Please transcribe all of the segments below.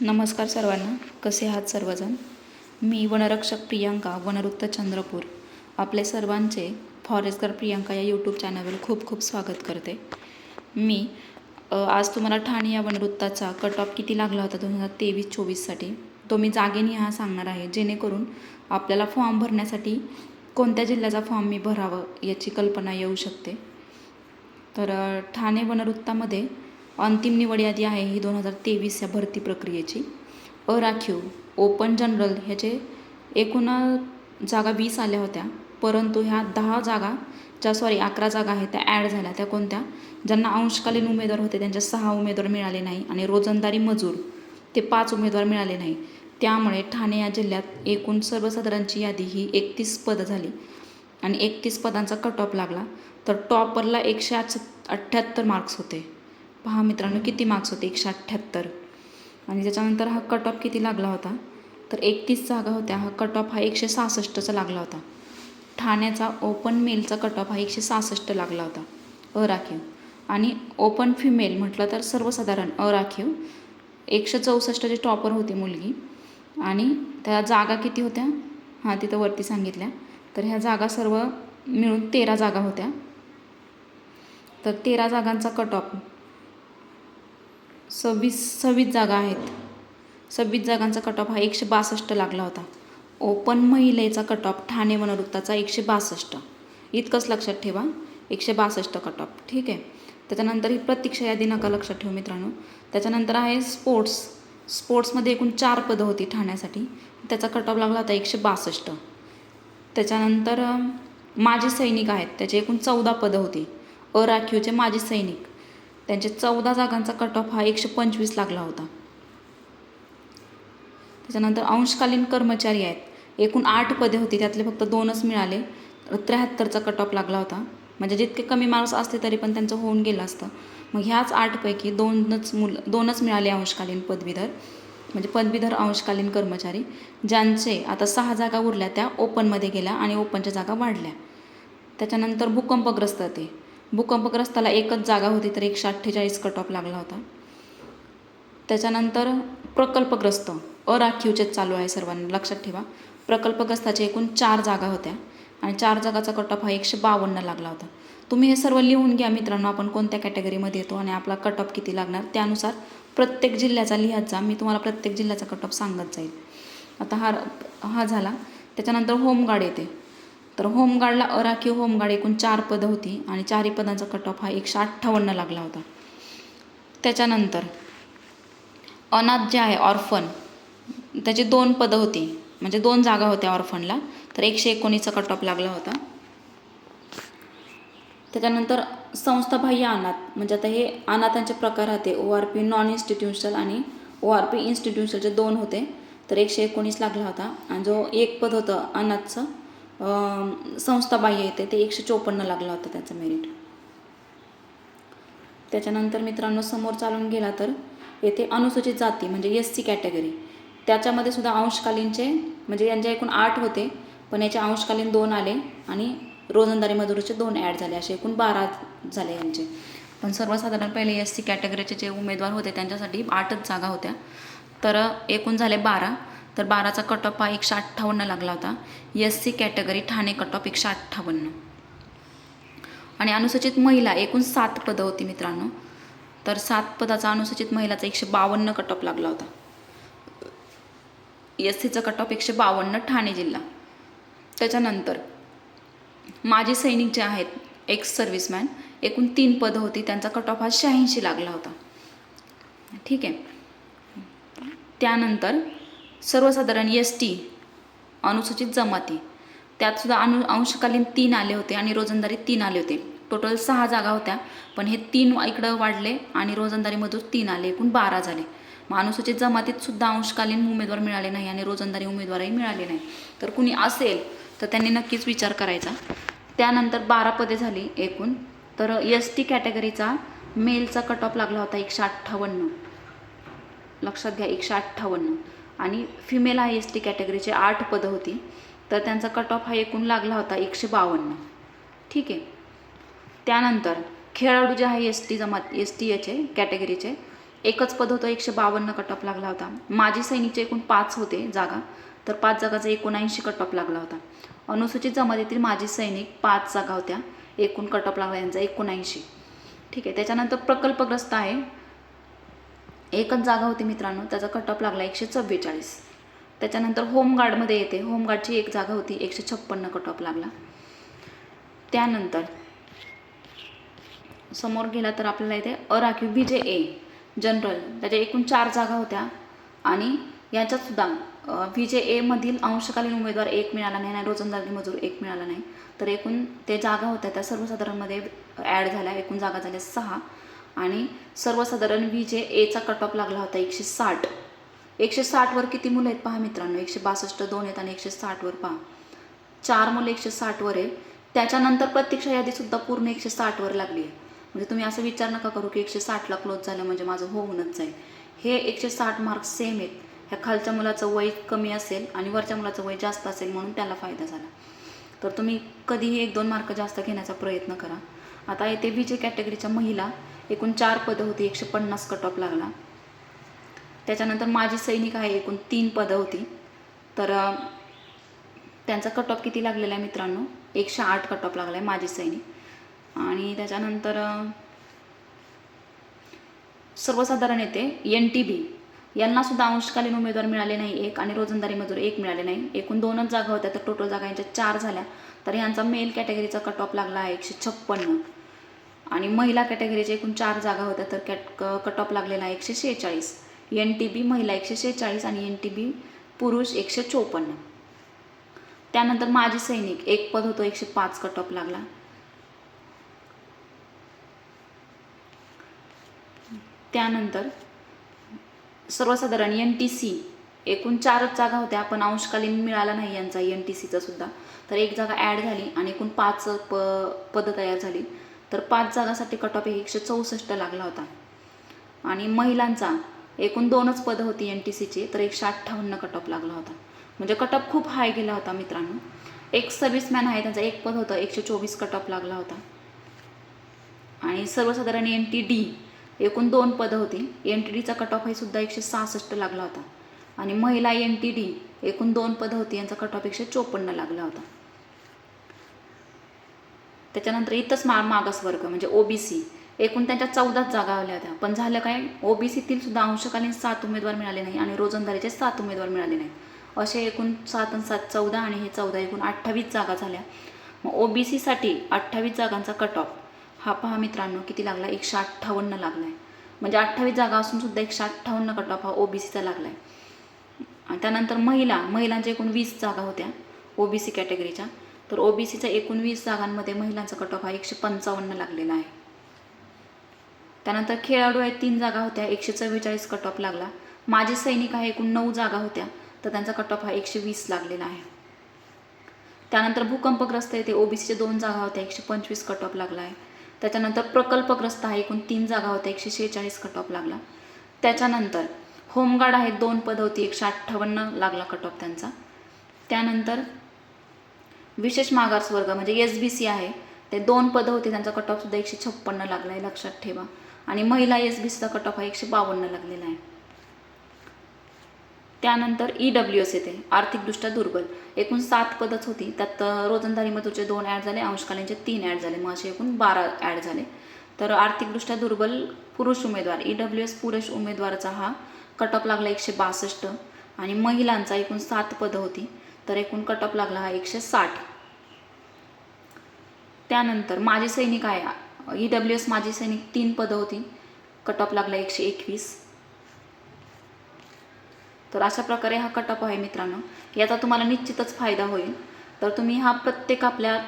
नमस्कार सर्वांना. कसे आहात सर्वजण? मी वनरक्षक प्रियांका वनवृत्त चंद्रपूर. आपले सर्वांचे फॉरेस्टर प्रियांका या यूट्यूब चॅनलवर खूप खूप स्वागत करते. मी आज तुम्हाला ठाणे या वनवृत्ताचा कट ऑफ किती लागला होता दोन हजार तेवीस चोवीससाठी तो मी जागेने हा सांगणार आहे जेणेकरून आपल्याला फॉर्म भरण्यासाठी कोणत्या जिल्ह्याचा फॉर्म मी भरावं याची कल्पना येऊ शकते. तर ठाणे वनवृत्तामध्ये अंतिम निवड यादी आहे ही दोन हजार तेवीस या भरती प्रक्रियेची. अराखीव ओपन जनरल ह्याचे एकूण जागा वीस आल्या होत्या परंतु ह्या दहा जागा ज्या सॉरी अकरा जागा आहेत त्या ॲड झाल्या. त्या कोणत्या? ज्यांना अंशकालीन उमेदवार होते त्यांच्या सहा उमेदवार मिळाले नाही आणि रोजंदारी मजूर ते पाच उमेदवार मिळाले नाही. त्यामुळे ठाणे या जिल्ह्यात एकूण सर्वसाधारणची यादी ही एकतीस पदं झाली आणि एकतीस पदांचा कट ऑफ लागला. तर टॉपरला एकशे आठ अठ्ठ्याहत्तर मार्क्स होते. पहा मित्रांनो किती मार्क्स होते? एकशे अठ्ठ्याहत्तर. आणि त्याच्यानंतर हा कट ऑफ किती लागला होता? तर एकतीस जागा होत्या. हा कट ऑफ हा एकशे सहासष्टचा लागला होता. ठाण्याचा ओपन मेलचा कट ऑफ हा एकशे सहासष्ट लागला होता. अराखीव. आणि ओपन फिमेल म्हटलं तर सर्वसाधारण अराखीव. एकशे चौसष्टची टॉपर होती मुलगी. आणि त्या जागा किती होत्या? हां तिथं वरती सांगितल्या. तर ह्या जागा सर्व मिळून तेरा जागा होत्या. तर तेरा जागांचा कट ऑफ सव्वीस सव्वीस जागा आहेत. सव्वीस जागांचा कट ऑफ हा एकशे बासष्ट लागला होता. ओपन महिलेचा कट ऑफ ठाणे वनवृत्ताचा एकशे बासष्ट. इतकंच लक्षात ठेवा एकशे बासष्ट कट ऑफ ठीक आहे? त्याच्यानंतर ही प्रतीक्षा यादी नका लक्षात ठेवू मित्रांनो. त्याच्यानंतर आहे स्पोर्ट्स स्पोर्ट्समध्ये एकूण चार पदं होती ठाण्यासाठी. त्याचा कट ऑफ लागला होता एकशे बासष्ट. त्याच्यानंतर माजी सैनिक आहेत. त्याचे एकूण चौदा पदं होती. अराखीवचे माजी सैनिक. त्यांचे चौदा जागांचा कट ऑफ हा एकशे पंचवीस लागला होता. त्याच्यानंतर अंशकालीन कर्मचारी आहेत. एकूण आठ पदे होती त्यातले फक्त दोनच मिळाले. त्र्याहत्तरचा कट ऑफ लागला होता. म्हणजे जितके कमी मार्क्स असते तरी पण त्यांचं होऊन गेलं असतं. मग ह्याच आठपैकी दोनच मुलं दोनच मिळाले अंशकालीन पदवीधर म्हणजे पदवीधर अंशकालीन कर्मचारी ज्यांचे आता सहा जागा उरल्या त्या ओपनमध्ये गेल्या आणि ओपनच्या जागा वाढल्या. त्याच्यानंतर भूकंपग्रस्त ते. भूकंपग्रस्ताला एकच जागा होती तर एकशे अठ्ठेचाळीस कट ऑफ लागला होता. त्याच्यानंतर प्रकल्पग्रस्त अराखीवचे चालू आहे सर्वांना लक्षात ठेवा. प्रकल्पग्रस्ताचे एकूण चार जागा होत्या आणि चार जागाचा कट ऑफ हा एकशे बावन्न लागला होता. तुम्ही हे सर्व लिहून घ्या मित्रांनो आपण कोणत्या कॅटेगरीमध्ये येतो आणि आपला कट ऑफ किती लागणार त्यानुसार प्रत्येक जिल्ह्याचा लिहत जा मी तुम्हाला प्रत्येक जिल्ह्याचा कट ऑफ सांगत जाईल. आता हा हा झाला. त्याच्यानंतर होमगार्ड येते. तर होमगार्डला अराखीव होमगार्ड एकूण चार पदं होती आणि चारही पदांचा कट ऑफ हा एकशे अठ्ठावन्न लागला होता. त्याच्यानंतर अनाथ जे आहे ऑर्फन त्याची दोन पदं होती. म्हणजे दोन जागा होत्या ऑर्फनला तर एकशे एकोणीसचा कट ऑफ लागला होता. त्याच्यानंतर संस्थाबाह्य अनाथ म्हणजे आता हे अनाथांचे प्रकार होते O R P non institutional आणि ओ आर पी इन्स्टिट्यूशनलचे दोन होते. तर एकशे एकोणीस लागला होता. आणि जो एक पद होतं अनाथचं संस्थाबाह्य येते ते एकशे चोपन्न लागला होता त्याचं मेरिट त्याच्यानंतर मित्रांनो समोर चालून गेला तर येथे अनुसूचित जाती म्हणजे एस सी कॅटेगरी त्याच्यामध्ये सुद्धा अंशकालीनचे म्हणजे यांच्या एकूण आठ होते पण याचे अंशकालीन दोन आले आणि रोजंदारी मजुरीचे दोन ॲड झाले असे एकूण बारा झाले यांचे. पण सर्वसाधारण पहिले एस सी कॅटेगरीचे जे उमेदवार होते त्यांच्यासाठी आठच जागा होत्या. तर एकूण झाले बारा. तर बाराचा कट ऑफ हा एकशे अठ्ठावन्न लागला होता. S C category Thane cut off एकशे अठ्ठावन्न. आणि अनुसूचित महिला एकूण सात पदं होती मित्रांनो. तर सात पदाचा अनुसूचित महिलाचा एकशे बावन्न कट ऑफ लागला होता. एस सीचा कट ऑफ एकशे बावन्न ठाणे जिल्हा. त्याच्यानंतर माजी सैनिक जे आहेत एक्स सर्व्हिसमॅन एकूण तीन पदं होती. त्यांचा कट ऑफ हा शहाऐंशी लागला होता. ठीक आहे. त्यानंतर सर्वसाधारण एस टी अनुसूचित जमाती. त्यात सुद्धा अनु अंशकालीन तीन आले होते आणि रोजंदारी तीन आले होते. टोटल सहा जागा होत्या पण हे तीन इकडं वाढले आणि रोजंदारीमधून तीन आले एकूण बारा झाले. मग अनुसूचित जमातीत सुद्धा अंशकालीन उमेदवार मिळाले नाही आणि रोजंदारी उमेदवारही मिळाले नाही. तर कुणी असेल तर त्यांनी नक्कीच विचार करायचा. त्यानंतर बारा पदे झाली एकूण. तर एस टी कॅटेगरीचा मेलचा कट ऑफ लागला होता एकशे अठ्ठावन्न. लक्षात घ्या एकशे अठ्ठावन्न. आणि फिमेल आय एस टी कॅटेगरीचे आठ पदं होती. तर त्यांचा कट ऑफ हा एकूण लागला होता एकशे बावन्न. ठीक आहे. त्यानंतर खेळाडू जे आहे एस टी जमात एस टी याचे कॅटेगरीचे एकच पद होतं एकशे बावन्न कट ऑफ लागला होता. माजी सैनिकचे एकूण पाच होते जागा. तर पाच जागाचा एकोणऐंशी कट ऑफ लागला होता. अनुसूचित जमातीतील माजी सैनिक पाच जागा होत्या. एकूण कट ऑफ लागला यांचा एकोणऐंशी. ठीक आहे. त्याच्यानंतर प्रकल्पग्रस्त आहे एकच जागा होती मित्रांनो त्याचा कट ऑफ लागला एकशे चव्वेचाळीस त्याच्यानंतर होमगार्डमध्ये येते. होमगार्डची एक जागा होती एकशे छप्पन्न कट ऑफ लागला. त्यानंतर समोर गेला तर आपल्याला इथे अराखीव बी जे ए जनरल त्याच्या एकूण चार जागा होत्या. आणि याच्यातसुद्धा व्ही जे एमधील अंशकालीन उमेदवार एक मिळाला नाही आणि रोजंदारी मजूर एक मिळाला नाही. तर एकूण ते जागा होत्या त्या सर्वसाधारणमध्ये ॲड झाल्या. एकूण जागा झाल्या सहा. आणि सर्वसाधारण व्ही जे एचा कट ऑफ लागला होता एकशे साठ. एकशे साठवर किती मुलं आहेत पहा मित्रांनो? एकशे बासष्ट दोन आहेत आणि एकशे साठवर पहा. चार मुलं एकशे साठवर आहे त्याच्यानंतर प्रत्यक्ष यादीसुद्धा पूर्ण एकशे साठवर लागली आहे. म्हणजे तुम्ही असं विचार नका करू की एकशे साठला क्लोज झालं म्हणजे माझं हो होऊनच जाईल. हे एकशे साठ मार्क सेम आहेत. ह्या खालच्या मुलाचं वय कमी असेल आणि वरच्या मुलाचं वय जास्त असेल म्हणून त्याला फायदा झाला. तर तुम्ही कधीही एक दोन मार्क जास्त घेण्याचा प्रयत्न करा. आता येथे बी जे कॅटेगरीच्या महिला एकूण चार पदं होती एकशे पन्नास कट ऑफ लागला. त्याच्यानंतर माझी सैनिक आहे एकूण तीन पदं होती. तर त्यांचा कट ऑफ किती लागलेला आहे मित्रांनो? एकशे आठ कट ऑफ लागला आहे माझी सैनिक. आणि त्याच्यानंतर सर्वसाधारण येते एन टी बी यांनासुद्धा अंशकालीन उमेदवार मिळाले नाही एक आणि रोजंदारी मजूर एक मिळाले नाही. एकूण दोनच जागा होत्या तर टोटल जागा यांच्या चार झाल्या. तर यांचा मेल कॅटेगरीचा कट ऑफ लागला आहे एकशे छप्पन्न. आणि महिला कॅटेगरीच्या एकूण चार जागा होत्या तर कॅट कट ऑफ लागलेला एकशे शेहेचाळीस. एन टी बी महिला एकशे शेहेचाळीस आणि एन टी बी पुरुष एकशे चोपन्न. त्यानंतर माजी सैनिक एक पद होतं एकशे पाच कट ऑफ लागला. त्यानंतर सर्वसाधारण एन टी सी एकूण चारच जागा होत्या पण अंशकालीन मिळाला नाही यांचा एन टी सीचा सुद्धा. तर एक जागा ॲड झाली आणि एकूण पाच प पदं तयार झाली. तर पाच जागासाठी कट ऑफ एकशे चौसष्ट लागला होता. आणि महिलांचा एकूण दोनच पदं होती एन टी सीची तर एकशे अठ्ठावन्न कट ऑफ लागला होता. म्हणजे कट ऑफ खूप हाय गेला होता मित्रांनो. एक सर्व्हिसमॅन आहे त्यांचा एक पद होतं एकशे चोवीस कट ऑफ लागला होता. आणि सर्वसाधारण एन टी डी एकूण दोन पदं होती. एन टी डीचा कट ऑफ हे सुद्धा एकशे सहासष्ट लागला होता. आणि महिला एन टी डी एकूण दोन पदं होती यांचा कट ऑफ एकशे चोपन्न लागला होता. त्याच्यानंतर इथंच मा मागास वर्ग म्हणजे ओबीसी एकूण त्यांच्या चौदाच जागा आल्या होत्या. पण झालं काय? ओबीसीतील सुद्धा अंशकालीन सात उमेदवार मिळाले नाही आणि रोजंदारीचे सात उमेदवार मिळाले नाही. असे एकूण सात आणि सात चौदा आणि हे चौदा एकूण अठ्ठावीस जागा झाल्या. मग ओबीसीसाठी अठ्ठावीस जागांचा कट ऑफ हा पहा मित्रांनो किती लागला एकशे अठ्ठावन्न लागला आहे म्हणजे अठ्ठावीस जागा असून सुद्धा एकशे अठ्ठावन्न कट ऑफ हा ओबीसीचा लागला आहे आणि त्यानंतर महिला महिलांच्या एकूण वीस जागा होत्या ओबीसी कॅटेगरीच्या तर ओबीसीच्या एकूण वीस जागांमध्ये महिलांचा कट ऑफ हा एकशे पंचावन्न लागलेला आहे. त्यानंतर खेळाडू आहेत तीन जागा होत्या एकशे चव्वेचाळीस कट ऑफ लागला. माजी सैनिक आहे एकूण नऊ जागा होत्या तर त्यांचा कट ऑफ हा एकशे वीस लागलेला आहे. त्यानंतर भूकंपग्रस्त आहे ते ओबीसीचे दोन जागा होत्या एकशे पंचवीस कट ऑफ लागला आहे. त्याच्यानंतर प्रकल्पग्रस्त आहे एकूण तीन जागा होत्या एकशे शेहेचाळीस कट ऑफ लागला. त्याच्यानंतर होमगार्ड आहेत दोन पद होती एकशे अठ्ठावन्न लागला कट ऑफ त्यांचा. त्यानंतर विशेष मागासवर्ग म्हणजे एस बी सी आहे. ते दोन पदं होते त्यांचा कट ऑफ सुद्धा एकशे छप्पन्न लागला आहे लक्षात ठेवा. आणि महिला एस बी सीचा कट ऑफ हा एकशे बावन्न लागलेला आहे. त्यानंतर ई डब्ल्यू एस येते आर्थिकदृष्ट्या दुर्बल. एकूण सात पदच होती त्यात रोजंदारी मधूचे दोन ॲड झाले अंशकालीनचे तीन ॲड झाले मग असे एकूण बारा ॲड झाले. तर आर्थिकदृष्ट्या दुर्बल पुरुष उमेदवार ई डब्ल्यू एस पुरुष उमेदवाराचा हा कट ऑफ लागला एकशे बासष्ट. आणि महिलांचा एकूण सात पदं होती तर एकूण कट ऑफ लागला हा एकशे साठ. त्यानंतर माजी सैनिक आहे. ई डब्ल्यू एस माजी सैनिक तीन पदं होती. कट ऑफ लागला एकशे एकवीस. तर अशा प्रकारे हा कट ऑफ आहे मित्रांनो. याचा तुम्हाला निश्चितच फायदा होईल. तर तुम्ही हा प्रत्येक आपल्या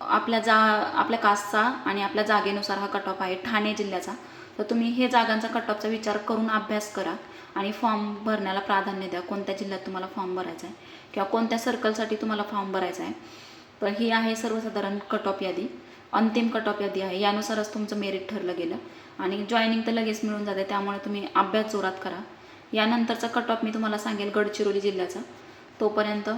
आपल्या जा आपल्या कास्टचा आणि आपल्या जागेनुसार हा कट ऑफ आहे. ठाणे जिल्ह्याचा. तर तुम्ही हे जागांचा कट ऑफचा विचार करून अभ्यास करा. आणि फॉर्म भरण्याला प्राधान्य द्या. कोणत्या जिल्ह्यात तुम्हाला फॉर्म भरायचा आहे? किंवा कोणत्या सर्कलसाठी तुम्हाला फॉर्म भरायचा आहे? तर ही आहे सर्वसाधारण कट ऑफ यादी. अंतिम कट ऑफ यादी आहे. यानुसारच तुमचं मेरिट ठरलं गेलं. आणि जॉईनिंग तर लगेच मिळून जाते. त्यामुळे तुम्ही अभ्यास जोरात करा. यानंतरचा कट ऑफ मी तुम्हाला सांगेल गडचिरोली जिल्ह्याचा. तोपर्यंत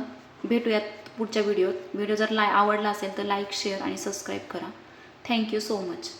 भेटूयात पुढच्या व्हिडिओत व्हिडिओ जर लाय आवडला असेल तर लाईक शेअर आणि सबस्क्राईब करा. Thank you so much